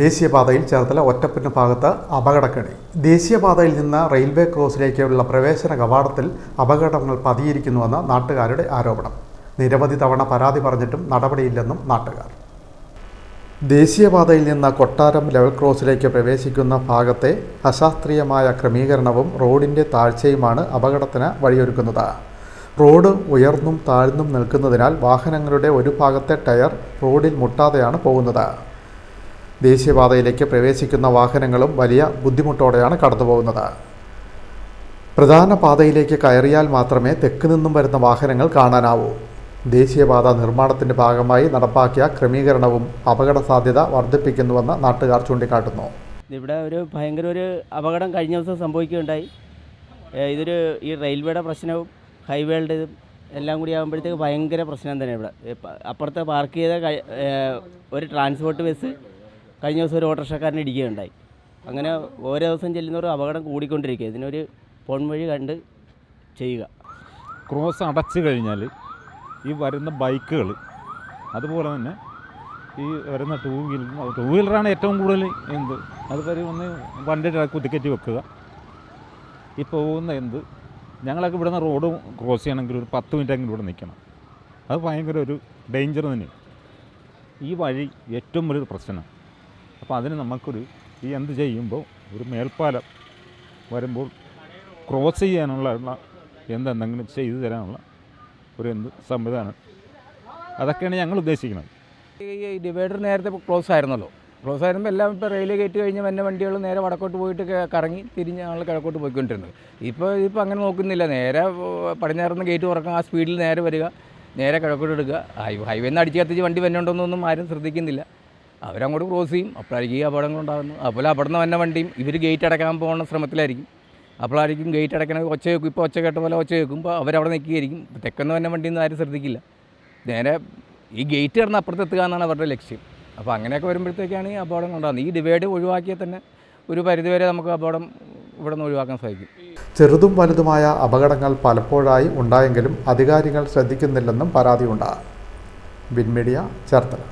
ദേശീയപാതയിൽ ചേർത്തല ഒറ്റപ്പിന് ഭാഗത്ത് അപകടക്കെണി. ദേശീയപാതയിൽ നിന്ന് റെയിൽവേ ക്രോസിലേക്കുള്ള പ്രവേശന കവാടത്തിൽ അപകടങ്ങൾ പതിയിരിക്കുന്നുവെന്ന് നാട്ടുകാരുടെ ആരോപണം. നിരവധി തവണ പരാതി പറഞ്ഞിട്ടും നടപടിയില്ലെന്നും നാട്ടുകാർ. ദേശീയപാതയിൽ നിന്ന് കൊട്ടാരം ലെവൽ ക്രോസിലേക്ക് പ്രവേശിക്കുന്ന ഭാഗത്തെ അശാസ്ത്രീയമായ ക്രമീകരണവും റോഡിന്റെ താഴ്ചയുമാണ് അപകടത്തിന് വഴിയൊരുക്കുന്നത്. റോഡ് ഉയർന്നും താഴ്ന്നും നിൽക്കുന്നതിനാൽ വാഹനങ്ങളുടെ ഒരു ഭാഗത്തെ ടയർ റോഡിൽ മുട്ടാതെയാണ് പോകുന്നത്. ദേശീയപാതയിലേക്ക് പ്രവേശിക്കുന്ന വാഹനങ്ങളും വലിയ ബുദ്ധിമുട്ടോടെയാണ് കടന്നുപോകുന്നത്. പ്രധാന പാതയിലേക്ക് കയറിയാൽ മാത്രമേ തെക്ക് നിന്നും വരുന്ന വാഹനങ്ങൾ കാണാനാവൂ. ദേശീയപാത നിർമ്മാണത്തിന്റെ ഭാഗമായി നടപ്പാക്കിയ ക്രമീകരണവും അപകട സാധ്യത വർദ്ധിപ്പിക്കുന്നുവെന്ന് നാട്ടുകാർ ചൂണ്ടിക്കാട്ടുന്നു. ഇവിടെ ഒരു ഭയങ്കര ഒരു അപകടം കഴിഞ്ഞ ദിവസം സംഭവിക്കുകയുണ്ടായി. ഇതൊരു ഈ റെയിൽവേയുടെ പ്രശ്നവും ഇതും എല്ലാം കൂടി ആകുമ്പോഴത്തേക്ക് ഭയങ്കര പ്രശ്നം തന്നെ ഇവിടെ. അപ്പുറത്തെ പാർക്ക് ചെയ്ത ഒരു ട്രാൻസ്പോർട്ട് ബസ് കഴിഞ്ഞ ദിവസം ഒരു ഓട്ടോറിക്ഷക്കാരനെ ഇടിക്കുകയുണ്ടായി. അങ്ങനെ ഓരോ ദിവസം ചെല്ലുന്നവരും അപകടം കൂടിക്കൊണ്ടിരിക്കുക ഇതിനൊരു പൊൺവഴി കണ്ട് ചെയ്യുക. ക്രോസ് അടച്ചു കഴിഞ്ഞാൽ ഈ വരുന്ന ബൈക്കുകൾ അതുപോലെ തന്നെ ഈ വരുന്ന ടൂ വീലർ ടൂ വീലറാണ് ഏറ്റവും കൂടുതൽ എന്ത്? അതുവരെ ഒന്ന് വണ്ടിയുടെ കുത്തിക്കറ്റി വെക്കുക. ഈ പോകുന്ന എന്ത്? ഞങ്ങളൊക്കെ ഇവിടുന്ന് റോഡ് ക്രോസ് ചെയ്യണമെങ്കിൽ ഒരു പത്ത് മിനിറ്റെങ്കിലും ഇവിടെ നിൽക്കണം. അത് ഭയങ്കര ഒരു ഡേഞ്ചർ തന്നെയാണ്. ഈ വഴി ഏറ്റവും വലിയൊരു പ്രശ്നമാണ്. അപ്പോൾ അതിന് നമുക്കൊരു ഈ എന്ത് ചെയ്യുമ്പോൾ ഒരു മേൽപ്പാലം വരുമ്പോൾ ക്രോസ് ചെയ്യാനുള്ള എന്തെന്തെങ്കിലും ചെയ്തു തരാനുള്ള ഒരു എന്ത് സംവിധാനം. അതൊക്കെയാണ് ഞങ്ങൾ ഉദ്ദേശിക്കുന്നത്. ഈ ഡിവൈഡർ നേരത്തെ ക്ലോസ് ആയിരുന്നല്ലോ. ക്ലോസ് ആയിരുന്നപ്പോൾ എല്ലാം ഇപ്പോൾ റെയിൽ ഗേറ്റ് കഴിഞ്ഞ് വന്ന വണ്ടികൾ നേരെ വടക്കോട്ട് പോയിട്ട് കറങ്ങി തിരിഞ്ഞ് ഞങ്ങൾ കിഴക്കോട്ട് പോയിക്കൊണ്ടിരുന്നത്. ഇപ്പോൾ ഇപ്പോൾ അങ്ങനെ നോക്കുന്നില്ല. നേരെ പടിഞ്ഞാറുന്ന ഗേറ്റ് തുറക്കാം ആ സ്പീഡിൽ നേരെ വരിക നേരെ കിഴക്കോട്ട് എടുക്കുക. ഹൈവേന്ന് അടിച്ച് കത്തിച്ച് വണ്ടി വന്നുണ്ടോന്നൊന്നും ആരും ശ്രദ്ധിക്കുന്നില്ല. അവരങ്ങോട്ട് ക്രോസ് ചെയ്യും. അപ്പോഴായിരിക്കും ഈ അപ്പോൾ അതുപോലെ നിന്ന് വന്ന വണ്ടിയും ഇവർ ഗേറ്റ് അടക്കാൻ പോകുന്ന ശ്രമത്തിലായിരിക്കും. അപ്പോഴായിരിക്കും ഗേറ്റ് അടക്കണ ഒച്ച കേൾക്കും. ഇപ്പോൾ ഒച്ച കേട്ട പോലെ ഒച്ച കേൾക്കുമ്പോൾ അവരവിടെ നിൽക്കുകയായിരിക്കും. തെക്കെന്ന് വന്ന വണ്ടിയൊന്നും ആരും ശ്രദ്ധിക്കില്ല. നേരെ ഈ ഗേറ്റ് കടന്ന് അപ്പുറത്തെത്തുക എന്നാണ് അവരുടെ ലക്ഷ്യം. അപ്പോൾ അങ്ങനെയൊക്കെ വരുമ്പോഴത്തേക്കാണ് ഈ അപകടം ഉണ്ടാകുന്നത്. ഈ ഡിവൈഡ് ഒഴിവാക്കിയാൽ തന്നെ ഒരു പരിധിവരെ നമുക്ക് അപകടം ഇവിടെ നിന്ന് ഒഴിവാക്കാൻ സാധിക്കും. ചെറുതും വലുതുമായ അപകടങ്ങൾ പലപ്പോഴായി ഉണ്ടായെങ്കിലും അധികാരികൾ ശ്രദ്ധിക്കുന്നില്ലെന്നും പരാതിയുണ്ട്. ബിൻമീഡിയ ചേർത്തല.